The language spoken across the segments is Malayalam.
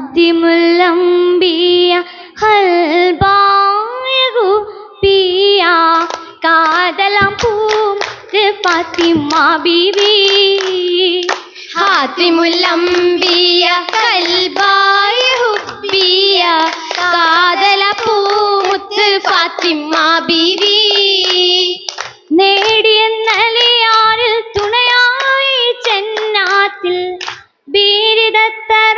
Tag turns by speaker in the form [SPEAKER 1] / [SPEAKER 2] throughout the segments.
[SPEAKER 1] ഹാത്തിമുല്ലംബിയ ഹൽബായകുപ്പിയ കാതലാം പൂം ഫാത്തിമ ബിവി.
[SPEAKER 2] ഹാത്തിമുല്ലംബിയ ഹൽബായകു പിയ കാതല പൂമുത്ത് ഫാത്തിമ ബിബി
[SPEAKER 1] നേടിയ നലിയാറിൽ തുണയായി ചെന്നാത്തിൽ ബീരിതത്തറവാട്ടിൽ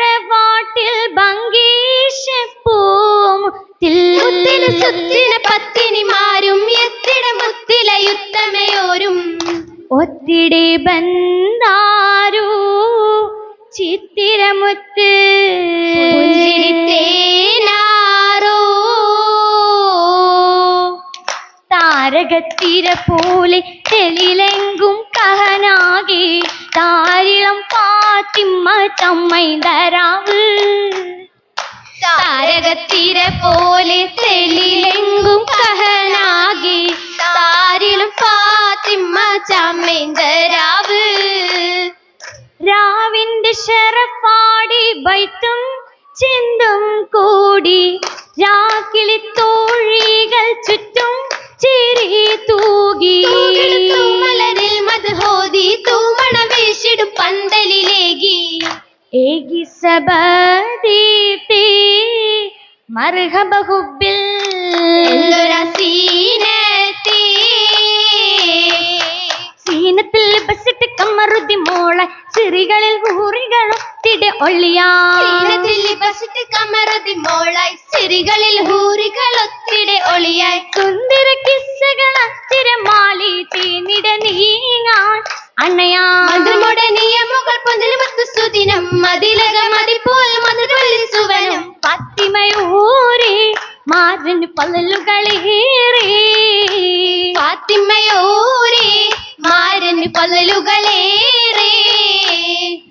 [SPEAKER 1] ബന്ധാരു ചിത്തിരമുത്ത്
[SPEAKER 2] പുഞ്ചിരിത്തേനാരോ
[SPEAKER 1] താരകത്തിര പോലെ തെളിലെങ്കും കഹനാകെ താരിളം പാത്തിമ്മ ചമ്മൈന്തരാവ്
[SPEAKER 2] താരകത്തിര പോലെ തെളിലെങ്കും കഹനാകി ചമ്മേന്തരാവ്
[SPEAKER 1] രാവിന്റെ ശരപ്പാടി ബൈത്തും ചിന്തും കൂടി. രാക്കിളി തോഴികൾ ചുറ്റും ചിരി തൂകി.
[SPEAKER 2] മലരിൽ മധുഹോതി തൂമണ വീശിടും പന്തലിലേകി.
[SPEAKER 1] ഏകി സബദീതി മർഹബ ഹുബിൽ സീനത്തിൽ ബസിട്ട് കമ്മറുതി മോളെ ചിറികളിൽ ഊറികളൊത്തിടെ ഒള്ളിയാ
[SPEAKER 2] ചിഹ്നത്തിൽ ബസിട്ട് കമ്മറുതി മോളായി ചിറികളിൽ ഹൂറികൾ ഒത്തിടെ ഒളിയായി.
[SPEAKER 1] സുന്ദര കിസ്സകൾ അത്തിരമാലി തീനിട നീങ്ങാൻ അണ്ണയാ
[SPEAKER 2] അതുമുടെ നിയമുകൾ പൊന്തിൽ മത്തു സുദിനം മതിലക മതിപ്പോൾ മധുരവള്ളി സുവനം.
[SPEAKER 1] പത്തിമയൂരി മാറിന് പലലുകളേറി
[SPEAKER 2] ഫാത്തിമയോരെ മാരന് പലലുകളേറെ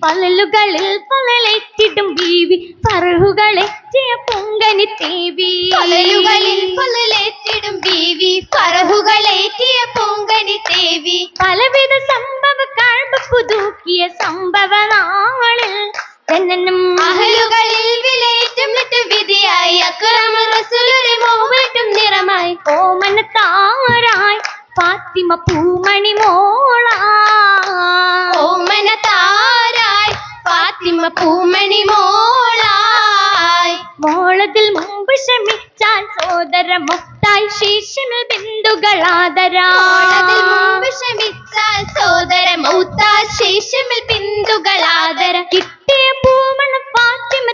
[SPEAKER 1] പലലുകളിൽ പലലെത്തിടും ബീവി പറഹുകളെത്തിയ പൊങ്കനി തേവി
[SPEAKER 2] പലലുകളിൽ പലലെത്തിടും ബീവി ഫറഹുകളേറ്റിയ പൊങ്കനി തേവി
[SPEAKER 1] പലവിധ സംഭവ കാഴ്പ പുതുക്കിയ സംഭവ നാളിൽ ജനനം
[SPEAKER 2] അഹലുകളിൽ വിലയേറ്റം വിധിയായി. അക്രമ റസൂലുടെ മോഹറ്റും നിറമായി.
[SPEAKER 1] ഓമന താരായി ഫാത്തിമ പൂമണി മോളാ മോളതിൽ മുമ്പ് ക്ഷമിച്ചാൽ സോദര മുക്തായി ശീശിമിൽ ബിന്ദുകളാദരാ
[SPEAKER 2] ഓണത്തിൽ മുമ്പ് ക്ഷമിച്ചാൽ സോദര മൗത്താ ശേഷമിൽ ബിന്ദുകളാദര
[SPEAKER 1] കിട്ടിയ പൂമണ ഫാത്തിമ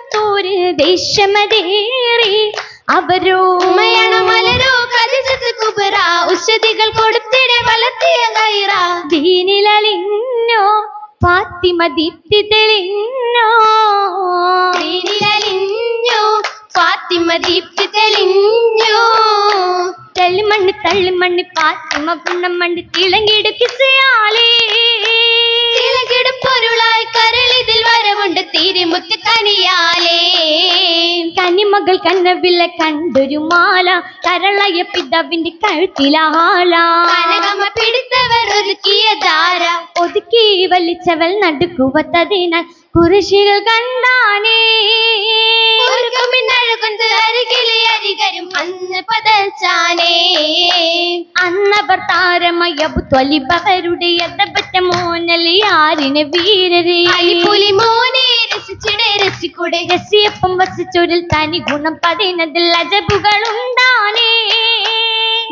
[SPEAKER 1] ദേശമതേറി അവരോ.
[SPEAKER 2] മലരോ കലിജത്ത് കുബറ ഉഷതികൾ കൊടുത്തിടെ വളർത്തിയ കൈറ
[SPEAKER 1] ദീനിലളിഞ്ഞോ ഫാത്തിമ ദീപ്തി തെളിഞ്ഞോ.
[SPEAKER 2] ഫാത്തിമ ദീപ്തി തെളിഞ്ഞു
[SPEAKER 1] തള്ളിമണ്ണ് തള്ളിമണ്ണ് ഫാത്തിമ പുണ്ണമണ്ണ് തിളങ്ങിട് കിസയാലേ
[SPEAKER 2] തിലകിടും പൊരുളായി കരളിതിൽ വരവുണ്ട് തിരുമുത്ത് കനിയാലേ
[SPEAKER 1] കനിമകൾ കന്നവില കണ്ടൊരു മാല കരളയ പിതാവിന്റെ കഴുത്തിലാല
[SPEAKER 2] കനകമ പിടിത്തവർ ഒതുക്കിയ ധാര
[SPEAKER 1] ഒതുക്കി വലിച്ചവൾ നടുക്കുവത്തതിനാൽ കുരിശികൾ കണ്ടാനേ
[SPEAKER 2] പതച്ചാനേ
[SPEAKER 1] അന്നവർ താരമയബു തൊലിബവരുടെ എതപറ്റ മോനലി ആരിനെ വീരരെ.
[SPEAKER 2] അലിപുലി മോനെ രസിച്ചിടെ രസിക്കൂടെ.
[SPEAKER 1] രസിയപ്പം വസിച്ചൊരിൽ തനി ഗുണം പതിനതിൽ അജബുകളുണ്ടാനേ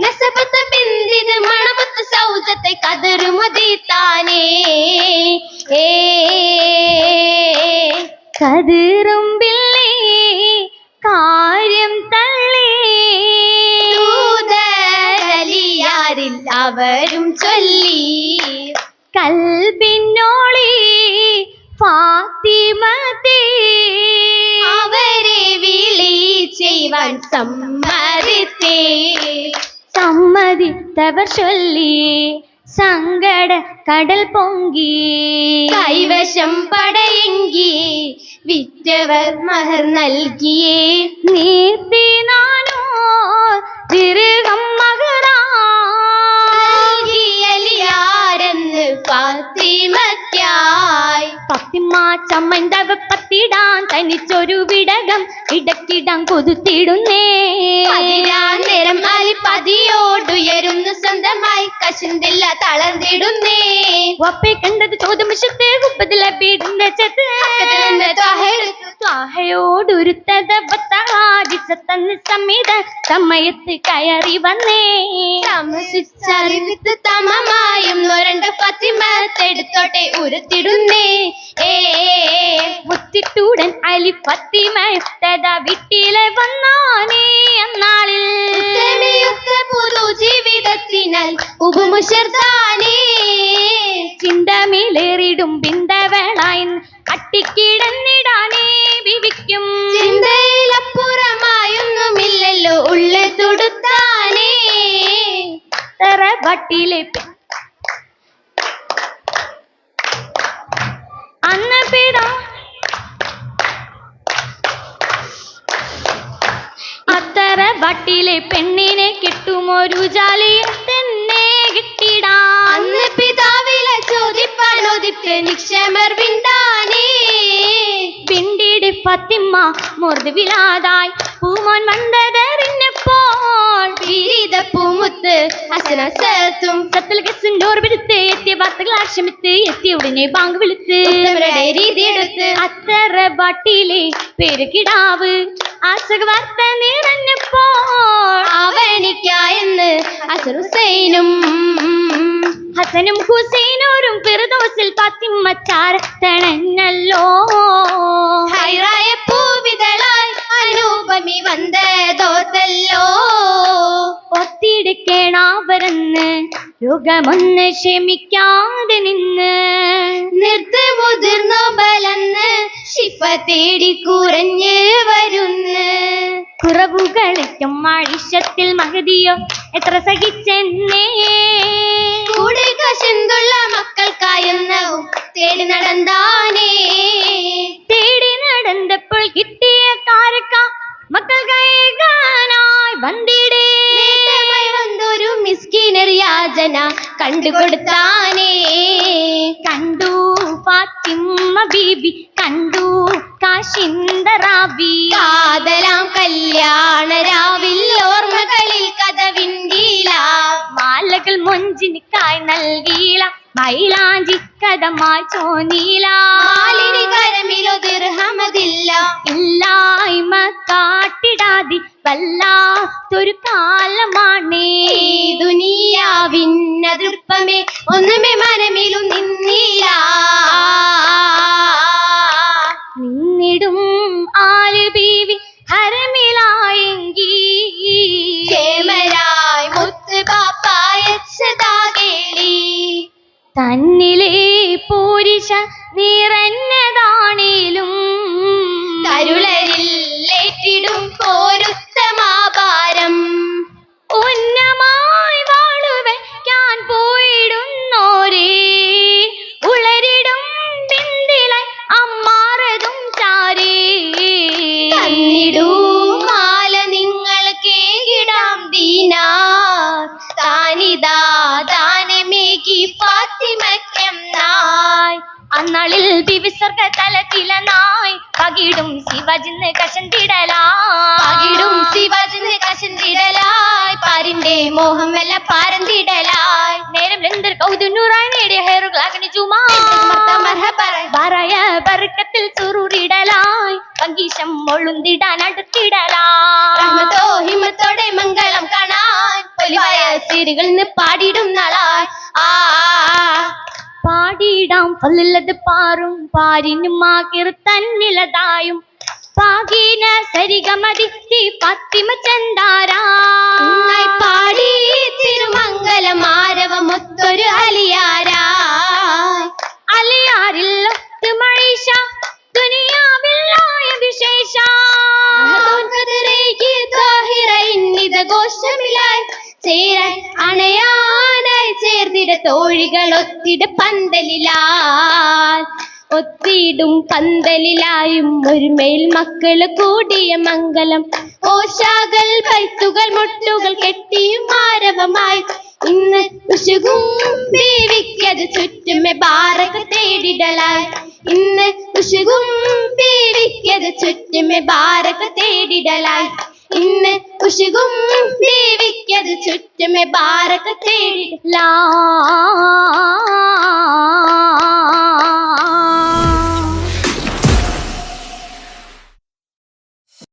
[SPEAKER 2] നസബത്ത് ബിന്ദിത് മണമത്ത് സൗജത്തെ കതറുമതി താനേ
[SPEAKER 1] കൽബിന്നോളി ഫാത്തിമതേ
[SPEAKER 2] അവരെ വിളി ചെയ്യുവാൻ സമ്മതിത്തേ.
[SPEAKER 1] സമ്മതിത്തവർ ചൊല്ലി സങ്കട കടൽ പൊങ്കി.
[SPEAKER 2] കൈവശം പടയെങ്കി വിറ്റവർ മഹർ നൽകിയേ.
[SPEAKER 1] നീർത്തി നാനോ തിരുകം
[SPEAKER 2] നൽകിയലിയാരെന്ന് ഫാത്തിമയ്ക്കായി
[SPEAKER 1] പത്തിമ്മ ചമ്മന്തവ പത്തിടാൻ തനിച്ചൊരു വിടകം ഇടക്കിടം കൊതുത്തിടുന്നേ.
[SPEAKER 2] നേരം അലിപ്പതിയോടുയരുന്നു സ്വന്തമായി കശുന്തില്ല തളർന്നിടുന്നേ.
[SPEAKER 1] ഒപ്പെ കണ്ടത് ചോദ്യമശത്ത് കുപ്പത്തിലെ പീടുന്ന ചത്ത്. ത്വാഹയോടൊരുത്തതന്ന് സമീത സമയത്ത് കയറി വന്നേ.
[SPEAKER 2] താമസിച്ചറിവിത്ത് തമമായും
[SPEAKER 1] അട്ടിക്കിടന്നിടാനേ വിവിക്കും.
[SPEAKER 2] ചിന്തയിലപ്പുറമായൊന്നുമില്ലല്ലോ ഉള്ള തൊടുത്താനേ.
[SPEAKER 1] തറവട്ടിലെ അന്ന് പിതാ അത്തറ വട്ടിലെ പെണ്ണിനെ കിട്ടുമൊരു ജാലിയെ തന്നെ കിട്ടിടാ.
[SPEAKER 2] അന്ന് ಮುರಿದಿತ್ತೆ ನಿಕ್ಷೇಮರ್ விந்தானே விண்டிடு
[SPEAKER 1] பத்திம்மா முருது விழாதாய். பூமான் வந்ததறின்ன போல்.
[SPEAKER 2] விரித பூமுத்து വിരിത ഹസന സത്തും
[SPEAKER 1] സത്തൽ കസിൻഡോർ വിടുത്ത് എത്തിയ വാർത്തകൾ ആക്ഷമിത്ത് എത്തിയ ഉടനെ ബാങ്ക് വിളിത്ത്
[SPEAKER 2] ഉത്തമരുടെ രീതിയെടുത്ത്
[SPEAKER 1] അത്തറ വട്ടിലെ പേര് കിടാവ്. ആശക വാർത്ത നിറഞ്ഞപ്പോൾ
[SPEAKER 2] അവനിക്കായെന്ന് അസറുസൈനും ഹസനും
[SPEAKER 1] ഹുസൈനോരും ഫിർദൗസിൽ ഫാത്തിമ്മ ചാരത്തണഞ്ഞല്ലോ
[SPEAKER 2] ഹൈറായ
[SPEAKER 1] രോഗമൊന്ന് ക്ഷമിക്കാതെ നിന്ന്
[SPEAKER 2] നിർത്ത് മുതിർന്നു ബലന്ന് ശിപ്പ തേടി കുറഞ്ഞ് വരുന്ന്.
[SPEAKER 1] കുറവുകളിക്കും ആഴിഷത്തിൽ മഹതിയോ എത്ര സഹിച്ചെന്നേ.
[SPEAKER 2] കൂടെ കശന്തുള്ള മക്കൾക്കായെന്ന് തേടി നടന്താനേ
[SPEAKER 1] തേടി നടന്നപ്പോൾ കിട്ടിയ കാരക്ക മക്കൾ കൈകാനായി വന്നിടേ
[SPEAKER 2] യാചന കണ്ടുകൊടുത്താനേ.
[SPEAKER 1] കണ്ടു ഫാത്തിമ്മ ബീബി കണ്ടു കാശിന്ദറാബി
[SPEAKER 2] കാതലാം കല്യാണ രാവിൽ ഓർമ്മകളിൽ കഥവിന്റീല
[SPEAKER 1] മാലകൾ മൊഞ്ചിനിക്കായി നൽകീല മൈലാഞ്ചി കഥമായി ചോനീല
[SPEAKER 2] ദീർഹമതില്ല
[SPEAKER 1] ഇല്ലായ്മ കാട്ടിടാതി വല്ലാത്തൊരു കാലമാണേ.
[SPEAKER 2] ഈ ദുനിയാവിനതൃപ്പമേ ഒന്നുമേ മനമിലും നിന്നില്ല.
[SPEAKER 1] നിന്നിടും ആൽ ബീവി ഹരമിലായെങ്കി
[SPEAKER 2] കേമരായി മുത്ത് പാപ്പായച്ചതാകേളി
[SPEAKER 1] തന്നിലെ പൂരിശ നിറഞ്ഞതാണേലും അന്നാളിൽ ദിവിസർഗ തലത്തിലനായി പകിടും ശിവജിന്ന് കശന്തിടലായ്.
[SPEAKER 2] പകിടും ശിവജിന് കശന്തിടലായ്. പാരിന്റെ മോഹമല്ല പാരന്തിടലായ്.
[SPEAKER 1] നേരം ലന്തർ കൗതുനൂറായി നേടിയ ഹെയറുകൾ ചുമാ. വറയ ബർക്കത്തിൽ പങ്കീശം
[SPEAKER 2] ഹിമത്തോടെ മംഗളം കാണാൻ. പൊലിവായ സിരികൾ പാടിടും നാളായ്. ആ.
[SPEAKER 1] പാടിയിടാം. പല്ലുള്ളത് പാറും പാരിനും മാകിർ തന്നിലതായും. പാകീന സരിഗമതി പത്തിമ ചന്ദാരാ.
[SPEAKER 2] ചേർന്നിട തോഴികൾ ഒത്തിട പന്തലിലാൽ. ഒത്തിടും പന്തലിലായും ഒരുമേൽ മക്കൾ കൂടിയ മംഗലം. ഓശാകൾ പൈത്തുകൾ മുട്ടുകൾ കെട്ടിയും ആരവമായി. ഇന്ന് ഉഷുകും ദേവിക്കത് ചുറ്റുമെ ബാറക തേടിടലായി. ഇന്ന് ഉഷുകും ദേവിക്കത് ചുറ്റുമേ ബാറക തേടിടലായി. ഇന്ന് ഉഷകും ദേവിക്കത് ചുറ്റുമേ ഭാരത
[SPEAKER 1] തേടില്ല